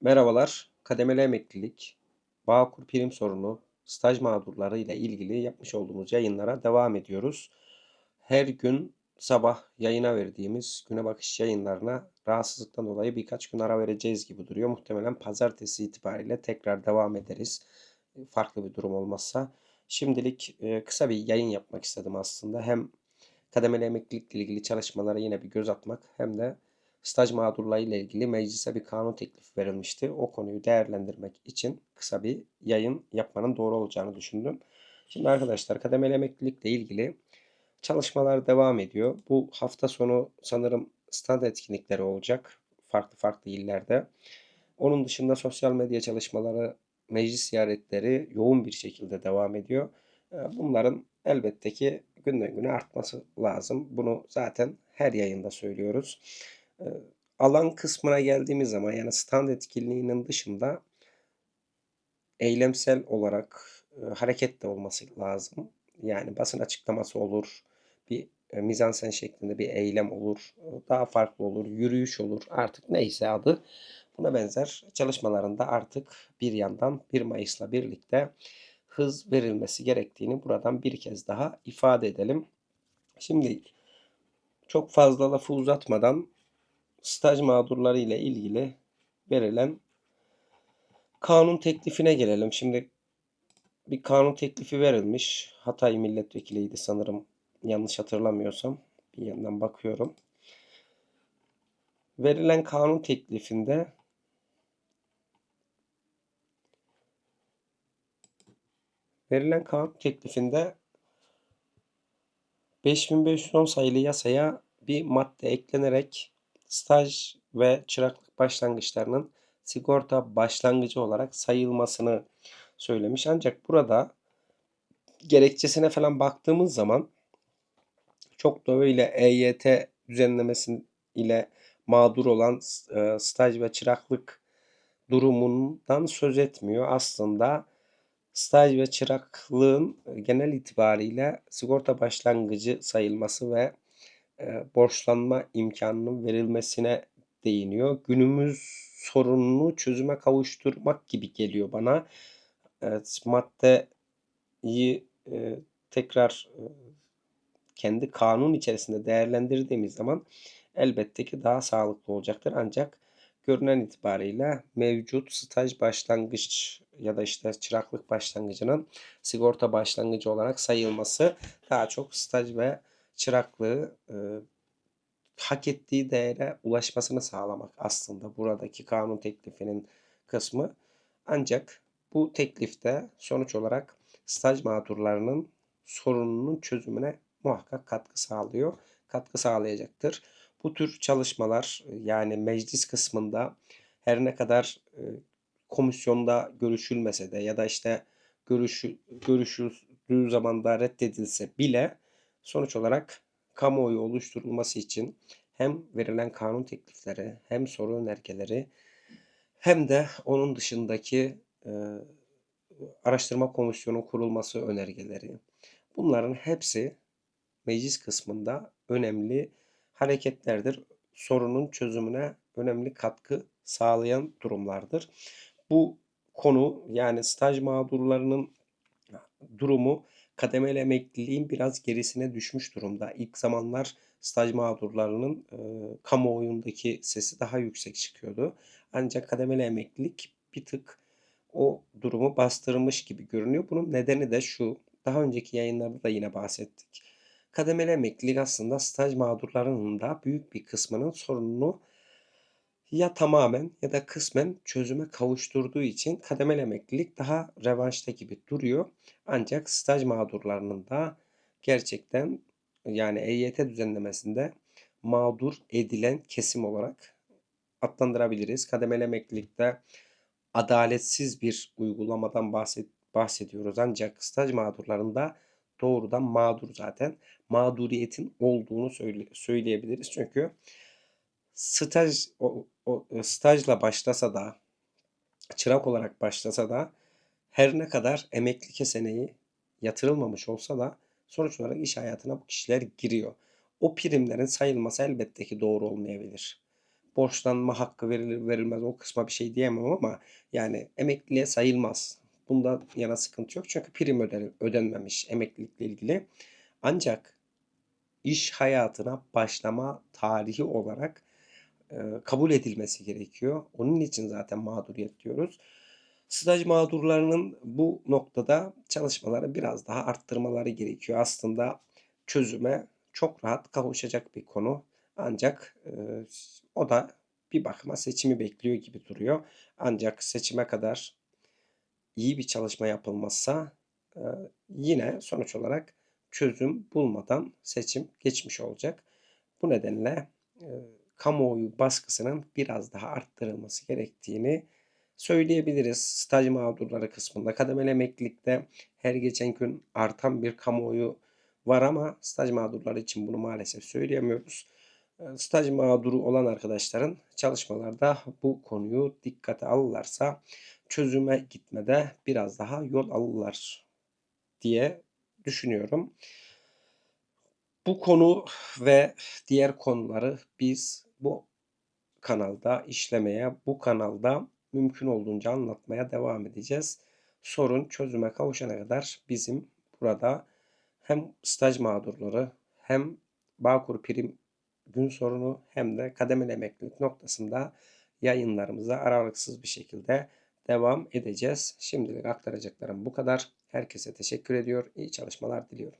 Merhabalar. Kademeli emeklilik, Bağkur prim sorunu, staj mağdurları ile ilgili yapmış olduğumuz yayınlara devam ediyoruz. Her gün sabah yayına verdiğimiz güne bakış yayınlarına rahatsızlıktan dolayı birkaç gün ara vereceğiz gibi duruyor. Muhtemelen pazartesi itibariyle tekrar devam ederiz. Farklı bir durum olmazsa. Şimdilik e, kısa bir yayın yapmak istedim aslında. Hem kademeli emeklilikle ilgili çalışmalara yine bir göz atmak hem de staj mağdurları ile ilgili meclise bir kanun teklifi verilmişti. O konuyu değerlendirmek için kısa bir yayın yapmanın doğru olacağını düşündüm. Şimdi arkadaşlar kademeli emeklilikle ilgili çalışmalar devam ediyor. Bu hafta sonu sanırım stand etkinlikleri olacak farklı farklı illerde. Onun dışında sosyal medya çalışmaları, meclis ziyaretleri yoğun bir şekilde devam ediyor. Bunların elbette ki günden güne artması lazım. Bunu zaten her yayında söylüyoruz. Alan kısmına geldiğimiz zaman yani stand etkinliğinin dışında eylemsel olarak hareket de olması lazım. Yani basın açıklaması olur, bir mizansen şeklinde bir eylem olur, daha farklı olur, yürüyüş olur artık neyse adı. Buna benzer çalışmalarında artık bir yandan 1 Mayıs'la birlikte hız verilmesi gerektiğini buradan bir kez daha ifade edelim. Şimdi çok fazla lafı uzatmadan staj mağdurları ile ilgili verilen kanun teklifine gelelim. Şimdi bir kanun teklifi verilmiş. Hatay milletvekiliydi sanırım. Yanlış hatırlamıyorsam. Bir yandan bakıyorum. Verilen kanun teklifinde verilen kanun teklifinde 5510 sayılı yasaya bir madde eklenerek staj ve çıraklık başlangıçlarının sigorta başlangıcı olarak sayılmasını söylemiş. Ancak burada gerekçesine falan baktığımız zaman çok da öyle EYT düzenlemesi ile mağdur olan e, staj ve çıraklık durumundan söz etmiyor. Aslında staj ve çıraklığın genel itibariyle sigorta başlangıcı sayılması ve borçlanma imkanının verilmesine değiniyor. Günümüz sorununu çözüme kavuşturmak gibi geliyor bana. Evet, maddeyi e, tekrar e, kendi kanun içerisinde değerlendirdiğimiz zaman elbette ki daha sağlıklı olacaktır. Ancak görünen itibariyle mevcut staj başlangıç ya da işte çıraklık başlangıcının sigorta başlangıcı olarak sayılması daha çok staj ve çıraklığı e, hak ettiği değere ulaşmasını sağlamak aslında buradaki kanun teklifinin kısmı. Ancak bu teklifte sonuç olarak staj mağdurlarının sorununun çözümüne muhakkak katkı sağlıyor, katkı sağlayacaktır. Bu tür çalışmalar yani meclis kısmında her ne kadar komisyonda görüşülmese de ya da işte görüşü, görüşüldüğü zaman da reddedilse bile sonuç olarak kamuoyu oluşturulması için hem verilen kanun teklifleri hem soru önergeleri hem de onun dışındaki e, araştırma komisyonu kurulması önergeleri bunların hepsi meclis kısmında önemli hareketlerdir. Sorunun çözümüne önemli katkı sağlayan durumlardır. Bu konu yani staj mağdurlarının durumu kademeli emekliliğin biraz gerisine düşmüş durumda. İlk zamanlar staj mağdurlarının e, kamuoyundaki sesi daha yüksek çıkıyordu. Ancak kademeli emeklilik bir tık o durumu bastırmış gibi görünüyor. Bunun nedeni de şu. Daha önceki yayınlarda da yine bahsettik. Kademeli emeklilik aslında staj mağdurlarının da büyük bir kısmının sorununu ya tamamen ya da kısmen çözüme kavuşturduğu için kademeli emeklilik daha revanşta gibi duruyor. Ancak staj mağdurlarının da gerçekten yani EYT düzenlemesinde mağdur edilen kesim olarak adlandırabiliriz. Kademeli emeklilikte adaletsiz bir uygulamadan bahset, bahsediyoruz. Ancak staj mağdurlarında doğrudan mağdur zaten mağduriyetin olduğunu söyle, söyleyebiliriz. Çünkü staj o, o stajla başlasa da çırak olarak başlasa da her ne kadar emekli keseneği yatırılmamış olsa da sonuç olarak iş hayatına bu kişiler giriyor. O primlerin sayılması elbette ki doğru olmayabilir. borçlanma hakkı verilir verilmez o kısma bir şey diyemem ama yani emekliliğe sayılmaz. Bundan yana sıkıntı yok çünkü prim öden- ödenmemiş emeklilikle ilgili. Ancak iş hayatına başlama tarihi olarak kabul edilmesi gerekiyor. Onun için zaten mağduriyet diyoruz. Staj mağdurlarının bu noktada çalışmaları biraz daha arttırmaları gerekiyor. Aslında çözüme çok rahat kavuşacak bir konu. Ancak e, o da bir bakıma seçimi bekliyor gibi duruyor. Ancak seçime kadar iyi bir çalışma yapılmazsa e, yine sonuç olarak çözüm bulmadan seçim geçmiş olacak. Bu nedenle e, kamuoyu baskısının biraz daha arttırılması gerektiğini söyleyebiliriz. Staj mağdurları kısmında kademeli emeklilikte her geçen gün artan bir kamuoyu var ama staj mağdurları için bunu maalesef söyleyemiyoruz. E, Staj mağduru olan arkadaşların çalışmalarda bu konuyu dikkate alırlarsa çözüme gitmede biraz daha yol alırlar diye düşünüyorum. Bu konu ve diğer konuları biz bu kanalda işlemeye, bu kanalda mümkün olduğunca anlatmaya devam edeceğiz. Sorun çözüme kavuşana kadar bizim burada hem staj mağdurları hem Bağkur prim gün sorunu hem de kademeli emeklilik noktasında yayınlarımıza aralıksız bir şekilde devam edeceğiz. Şimdilik aktaracaklarım bu kadar. Herkese teşekkür ediyor. İyi çalışmalar diliyorum.